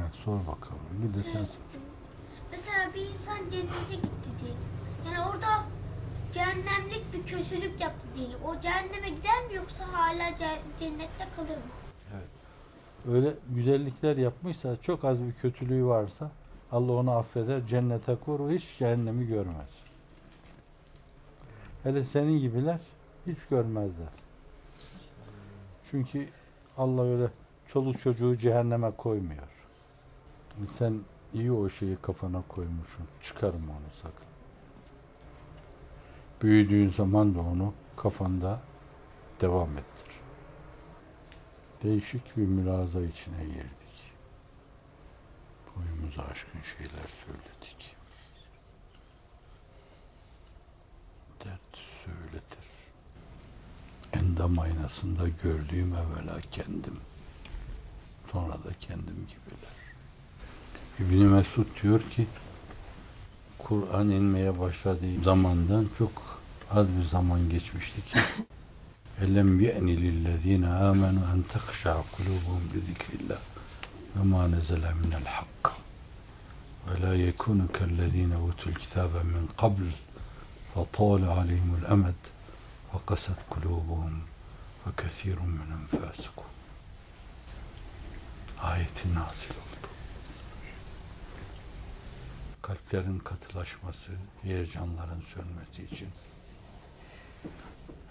Evet, sor bakalım. Bir de sen sor. Mesela bir insan cennete gitti diye. Yani orada cehennemlik bir kötülük yaptı diyelim. O cehenneme gider mi yoksa hala ce- cennette kalır mı? Öyle güzellikler yapmışsa, çok az bir kötülüğü varsa Allah onu affeder, cennete koru, hiç cehennemi görmez. Hele senin gibiler hiç görmezler. Çünkü Allah öyle çoluk çocuğu cehenneme koymuyor. Sen iyi o şeyi kafana koymuşsun. Çıkarma onu sakın. Büyüdüğün zaman da onu kafanda devam ettir. Değişik bir mülaza içine girdik. Boyumuza aşkın şeyler söyledik. Dert söyletir. Endam aynasında gördüğüm evvela kendim. Sonra da kendim gibiler. İbni Mesud diyor ki Kur'an inmeye başladığı zamandan çok az bir zaman geçmişti ki Elem ye'ni lillezine amenu en tekşa kulubuhum bi zikrillah ve ma nezele minel hakka ve la yekunu kellezine utul kitabe min qabl فطال عليهم الأمد فقست قلوبهم وكثير منهم فاسقون Ayeti nazil oldu. Kalplerin katılaşması, heyecanların sönmesi için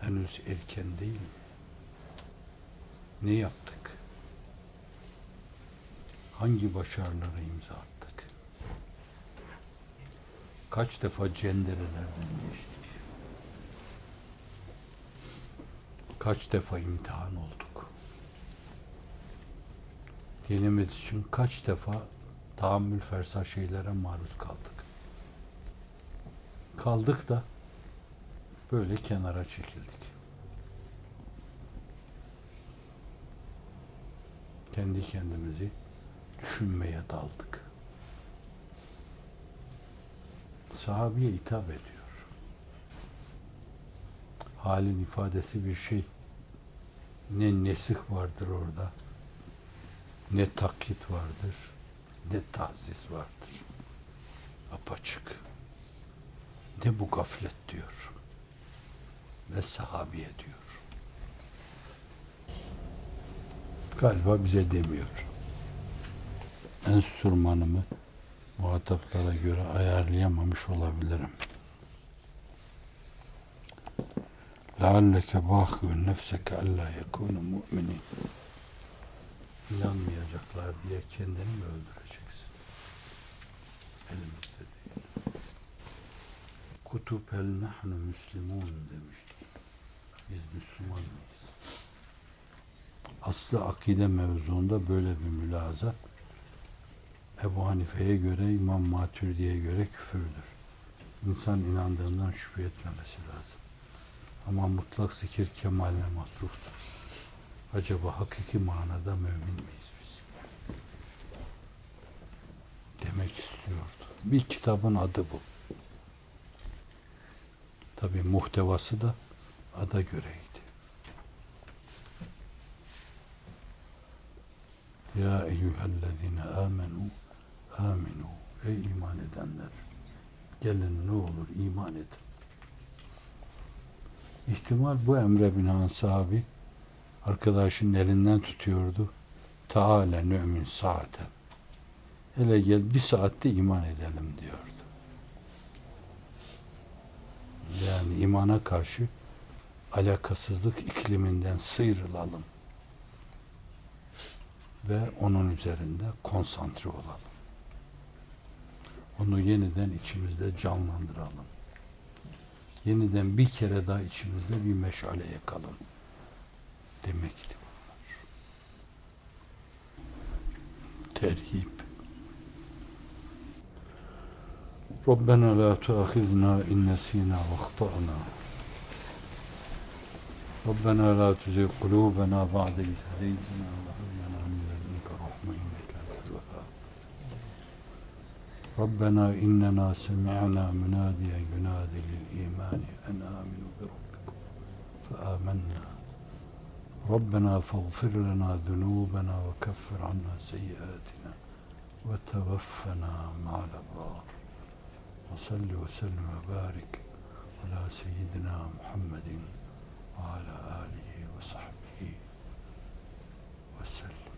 henüz erken değil mi? Ne yaptık? Hangi başarıları imza attık? Kaç defa cenderelerden geçtik? Kaç defa imtihan olduk? Dinimiz için kaç defa tahammül fersa şeylere maruz kaldık? Kaldık da böyle kenara çekildik. Kendi kendimizi düşünmeye daldık. Sahabeye hitap ediyor. Halin ifadesi bir şey. Ne nesih vardır orada, ne takyit vardır, ne tahsis vardır. Apaçık. Ne bu gaflet diyor ve sahabiye diyor. Galiba bize demiyor. Enstrümanımı muhataplara göre ayarlayamamış olabilirim. لَعَلَّكَ بَاخِيٌ نَفْسَكَ أَلَّا يَكُونُ مُؤْمِنِينَ İnanmayacaklar diye kendini mi öldüreceksin? Elimizde değil. Kutup el nahnu müslimun demiştik. Biz Müslüman mıyız? Aslı akide mevzuunda böyle bir mülaza Ebu Hanife'ye göre, İmam Maturidi'ye göre küfürdür. İnsan inandığından şüphe etmemesi lazım. Ama mutlak zikir kemaline masruftur. Acaba hakiki manada mümin miyiz biz? Demek istiyordu. Bir kitabın adı bu. Tabi muhtevası da ada göreydi. Ya eyyühellezine amenu aminu ey iman edenler gelin ne olur iman edin. İhtimal bu emre binaen sahabi arkadaşının elinden tutuyordu. Taale nü'min saaten. Hele gel bir saatte iman edelim diyordu. Yani imana karşı alakasızlık ikliminden sıyrılalım ve onun üzerinde konsantre olalım. Onu yeniden içimizde canlandıralım. Yeniden bir kere daha içimizde bir meşale yakalım demekti bunlar. Terhip. Rabbena la tuahizna in nesina ve ahtana. Rabbena la tuzigh kulubena ba'de iz hadeytena ve hab lena min ledunke rahme inneke entel vehhab. Rabbena innena semi'na munadiyen yunadi lil imani en aminu bi rabbikum. فآمنا ربنا فاغفر لنا ذنوبنا وكفر عنا سيئاتنا وتوفنا مع الأبرار. وصل وسلم وبارك على سيدنا محمد وعلى آله وصحبه وسلم.